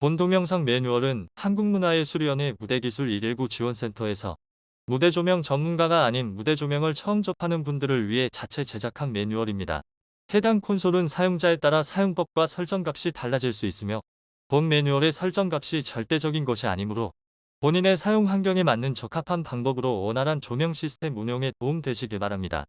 본 동영상 매뉴얼은 한국문화예술위원회 무대기술 119 지원센터에서 무대 조명 전문가가 아닌 무대 조명을 처음 접하는 분들을 위해 자체 제작한 매뉴얼입니다. 해당 콘솔은 사용자에 따라 사용법과 설정값이 달라질 수 있으며 본 매뉴얼의 설정값이 절대적인 것이 아니므로 본인의 사용 환경에 맞는 적합한 방법으로 원활한 조명 시스템 운용에 도움 되시길 바랍니다.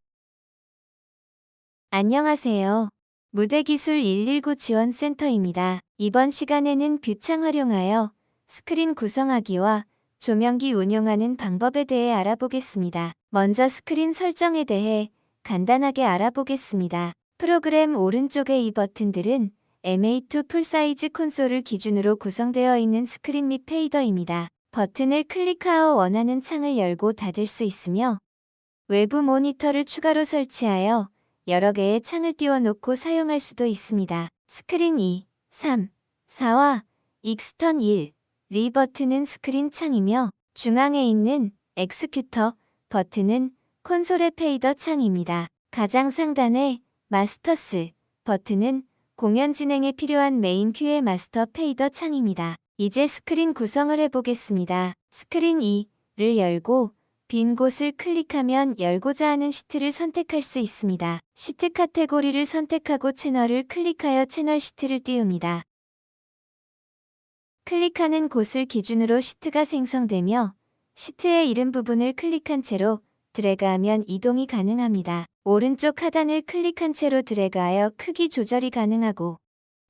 안녕하세요. 무대기술 119 지원센터입니다. 이번 시간에는 뷰창 활용하여 스크린 구성하기와 조명기 운용하는 방법에 대해 알아보겠습니다. 먼저 스크린 설정에 대해 간단하게 알아보겠습니다. 프로그램 오른쪽의 이 버튼들은 MA2 풀사이즈 콘솔을 기준으로 구성되어 있는 스크린 및 페이더입니다. 버튼을 클릭하여 원하는 창을 열고 닫을 수 있으며 외부 모니터를 추가로 설치하여 여러 개의 창을 띄워놓고 사용할 수도 있습니다. 스크린 2, 3, 4와 익스턴 1, 리 버튼은 스크린 창이며 중앙에 있는 엑스큐터 버튼은 콘솔의 페이더 창입니다. 가장 상단에 마스터스 버튼은 공연 진행에 필요한 메인 큐의 마스터 페이더 창입니다. 이제 스크린 구성을 해보겠습니다. 스크린 2를 열고 빈 곳을 클릭하면 열고자 하는 시트를 선택할 수 있습니다. 시트 카테고리를 선택하고 채널을 클릭하여 채널 시트를 띄웁니다. 클릭하는 곳을 기준으로 시트가 생성되며 시트의 이름 부분을 클릭한 채로 드래그하면 이동이 가능합니다. 오른쪽 하단을 클릭한 채로 드래그하여 크기 조절이 가능하고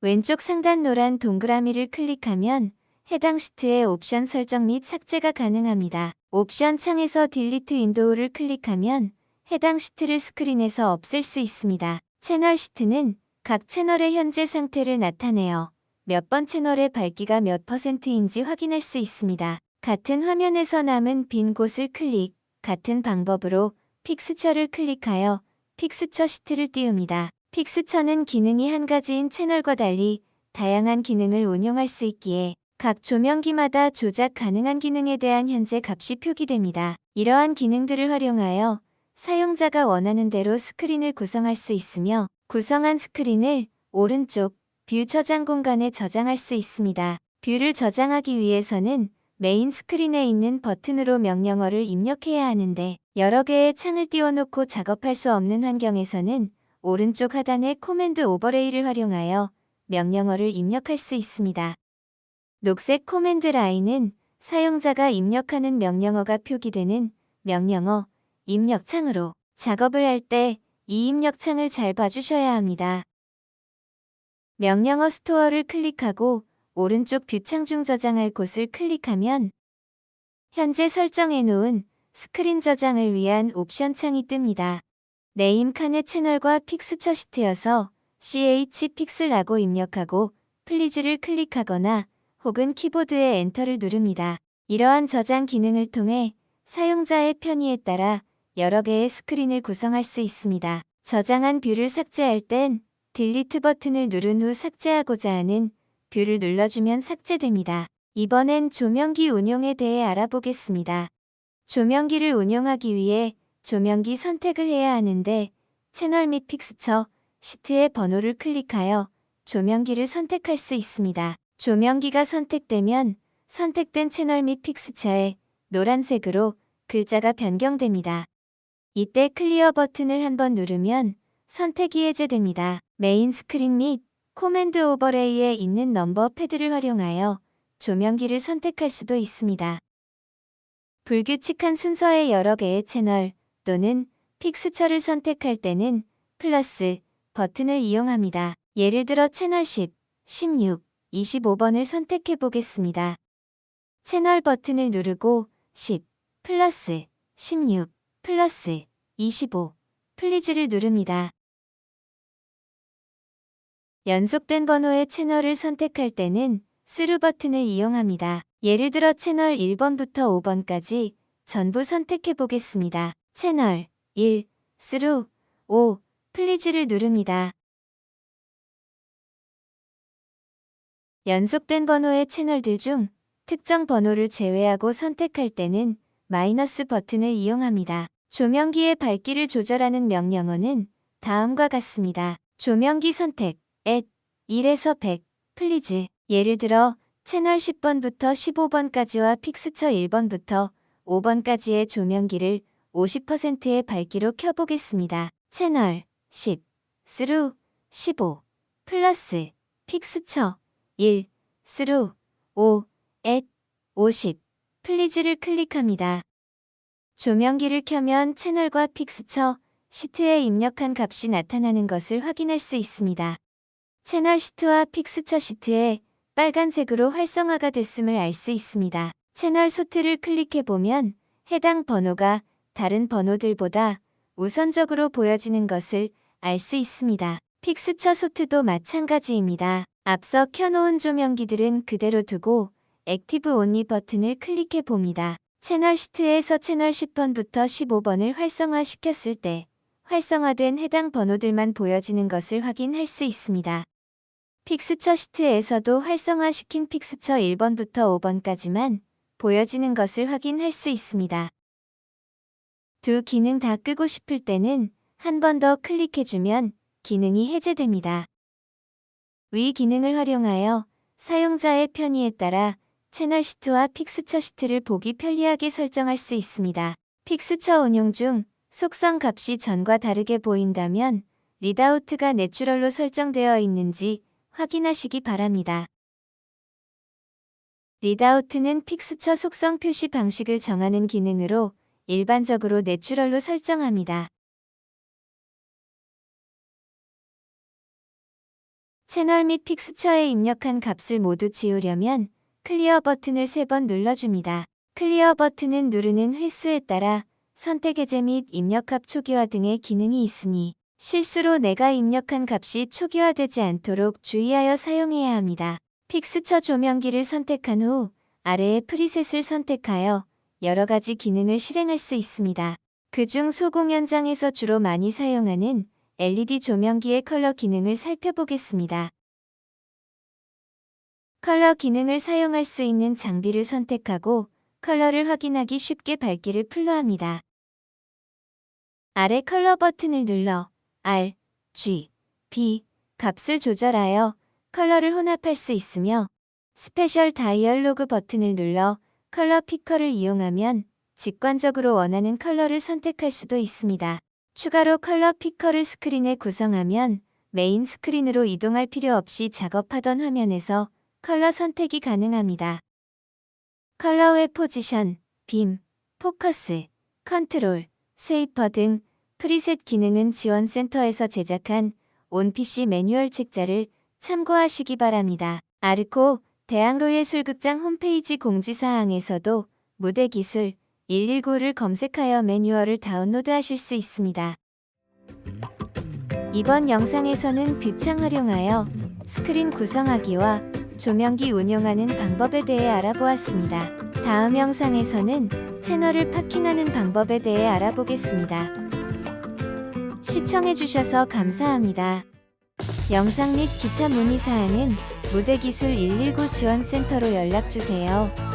왼쪽 상단 노란 동그라미를 클릭하면 해당 시트의 옵션 설정 및 삭제가 가능합니다. 옵션 창에서 딜리트 윈도우를 클릭하면 해당 시트를 스크린에서 없앨 수 있습니다. 채널 시트는 각 채널의 현재 상태를 나타내어 몇 번 채널의 밝기가 몇 퍼센트인지 확인할 수 있습니다. 같은 화면에서 남은 빈 곳을 클릭, 같은 방법으로 픽스처를 클릭하여 픽스처 시트를 띄웁니다. 픽스처는 기능이 한 가지인 채널과 달리 다양한 기능을 운용할 수 있기에 각 조명기마다 조작 가능한 기능에 대한 현재 값이 표기됩니다. 이러한 기능들을 활용하여 사용자가 원하는 대로 스크린을 구성할 수 있으며 구성한 스크린을 오른쪽 뷰 저장 공간에 저장할 수 있습니다. 뷰를 저장하기 위해서는 메인 스크린에 있는 버튼으로 명령어를 입력해야 하는데 여러 개의 창을 띄워놓고 작업할 수 없는 환경에서는 오른쪽 하단의 코맨드 오버레이를 활용하여 명령어를 입력할 수 있습니다. 녹색 코맨드 라인은 사용자가 입력하는 명령어가 표기되는 명령어 입력창으로 작업을 할 때 이 입력창을 잘 봐주셔야 합니다. 명령어 스토어를 클릭하고 오른쪽 뷰창 중 저장할 곳을 클릭하면 현재 설정해 놓은 스크린 저장을 위한 옵션 창이 뜹니다. 네임 칸의 채널과 픽스처 시트여서 CH 픽스라고 입력하고 플리즈를 클릭하거나 혹은 키보드의 엔터를 누릅니다. 이러한 저장 기능을 통해 사용자의 편의에 따라 여러 개의 스크린을 구성할 수 있습니다. 저장한 뷰를 삭제할 땐 딜리트 버튼을 누른 후 삭제하고자 하는 뷰를 눌러주면 삭제됩니다. 이번엔 조명기 운용에 대해 알아보겠습니다. 조명기를 운용하기 위해 조명기 선택을 해야 하는데 채널 및 픽스처, 시트의 번호를 클릭하여 조명기를 선택할 수 있습니다. 조명기가 선택되면 선택된 채널 및 픽스처에 노란색으로 글자가 변경됩니다. 이때 클리어 버튼을 한번 누르면 선택이 해제됩니다. 메인 스크린 및 코맨드 오버레이에 있는 넘버 패드를 활용하여 조명기를 선택할 수도 있습니다. 불규칙한 순서의 여러 개의 채널 또는 픽스처를 선택할 때는 플러스 버튼을 이용합니다. 예를 들어 채널 10, 16, 25번을 선택해 보겠습니다. 채널 버튼을 누르고 10, 플러스 16, 플러스 25, 플리즈를 누릅니다. 연속된 번호의 채널을 선택할 때는 스루 버튼을 이용합니다. 예를 들어 채널 1번부터 5번까지 전부 선택해 보겠습니다. 채널 1, 스루, 5, 플리즈를 누릅니다. 연속된 번호의 채널들 중 특정 번호를 제외하고 선택할 때는 마이너스 버튼을 이용합니다. 조명기의 밝기를 조절하는 명령어는 다음과 같습니다. 조명기 선택, at 1에서 100, 플리즈. 예를 들어 채널 10번부터 15번까지와 픽스처 1번부터 5번까지의 조명기를 50%의 밝기로 켜보겠습니다. 채널 10, 스루, 15, 플러스, 픽스처 1, 스루, 5, 앳, 50, 플리즈를 클릭합니다. 조명기를 켜면 채널과 픽스처, 시트에 입력한 값이 나타나는 것을 확인할 수 있습니다. 채널 시트와 픽스처 시트에 빨간색으로 활성화가 됐음을 알 수 있습니다. 채널 소트를 클릭해보면 해당 번호가 다른 번호들보다 우선적으로 보여지는 것을 알 수 있습니다. 픽스처 소트도 마찬가지입니다. 앞서 켜놓은 조명기들은 그대로 두고 액티브 온리 버튼을 클릭해 봅니다. 채널 시트에서 채널 10번부터 15번을 활성화시켰을 때 활성화된 해당 번호들만 보여지는 것을 확인할 수 있습니다. 픽스처 시트에서도 활성화시킨 픽스처 1번부터 5번까지만 보여지는 것을 확인할 수 있습니다. 두 기능 다 끄고 싶을 때는 한 번 더 클릭해주면 기능이 해제됩니다. 위 기능을 활용하여 사용자의 편의에 따라 채널 시트와 픽스처 시트를 보기 편리하게 설정할 수 있습니다. 픽스처 운용 중 속성 값이 전과 다르게 보인다면 리드아웃가 내추럴로 설정되어 있는지 확인하시기 바랍니다. 리드아웃는 픽스처 속성 표시 방식을 정하는 기능으로 일반적으로 내추럴로 설정합니다. 채널 및 픽스처에 입력한 값을 모두 지우려면 클리어 버튼을 3번 눌러줍니다. 클리어 버튼은 누르는 횟수에 따라 선택 해제 및 입력값 초기화 등의 기능이 있으니 실수로 내가 입력한 값이 초기화되지 않도록 주의하여 사용해야 합니다. 픽스처 조명기를 선택한 후 아래의 프리셋을 선택하여 여러 가지 기능을 실행할 수 있습니다. 그중 소공 현장에서 주로 많이 사용하는 LED 조명기의 컬러 기능을 살펴보겠습니다. 컬러 기능을 사용할 수 있는 장비를 선택하고 컬러를 확인하기 쉽게 밝기를 풀로합니다. 아래 컬러 버튼을 눌러 R, G, B 값을 조절하여 컬러를 혼합할 수 있으며 스페셜 다이얼로그 버튼을 눌러 컬러 피커를 이용하면 직관적으로 원하는 컬러를 선택할 수도 있습니다. 추가로 컬러 피커를 스크린에 구성하면 메인 스크린으로 이동할 필요 없이 작업하던 화면에서 컬러 선택이 가능합니다. 컬러의 포지션, 빔, 포커스, 컨트롤, 스웨이퍼 등 프리셋 기능은 지원센터에서 제작한 온PC 매뉴얼 책자를 참고하시기 바랍니다. 아르코 대학로예술극장 홈페이지 공지사항에서도 무대 기술 119를 검색하여 매뉴얼을 다운로드하실 수 있습니다. 이번 영상에서는 뷰창 활용하여 스크린 구성하기와 조명기 운용하는 방법에 대해 알아보았습니다. 다음 영상에서는 채널을 파킹하는 방법에 대해 알아보겠습니다. 시청해주셔서 감사합니다. 영상 및 기타 문의사항은 무대기술 119 지원센터로 연락주세요.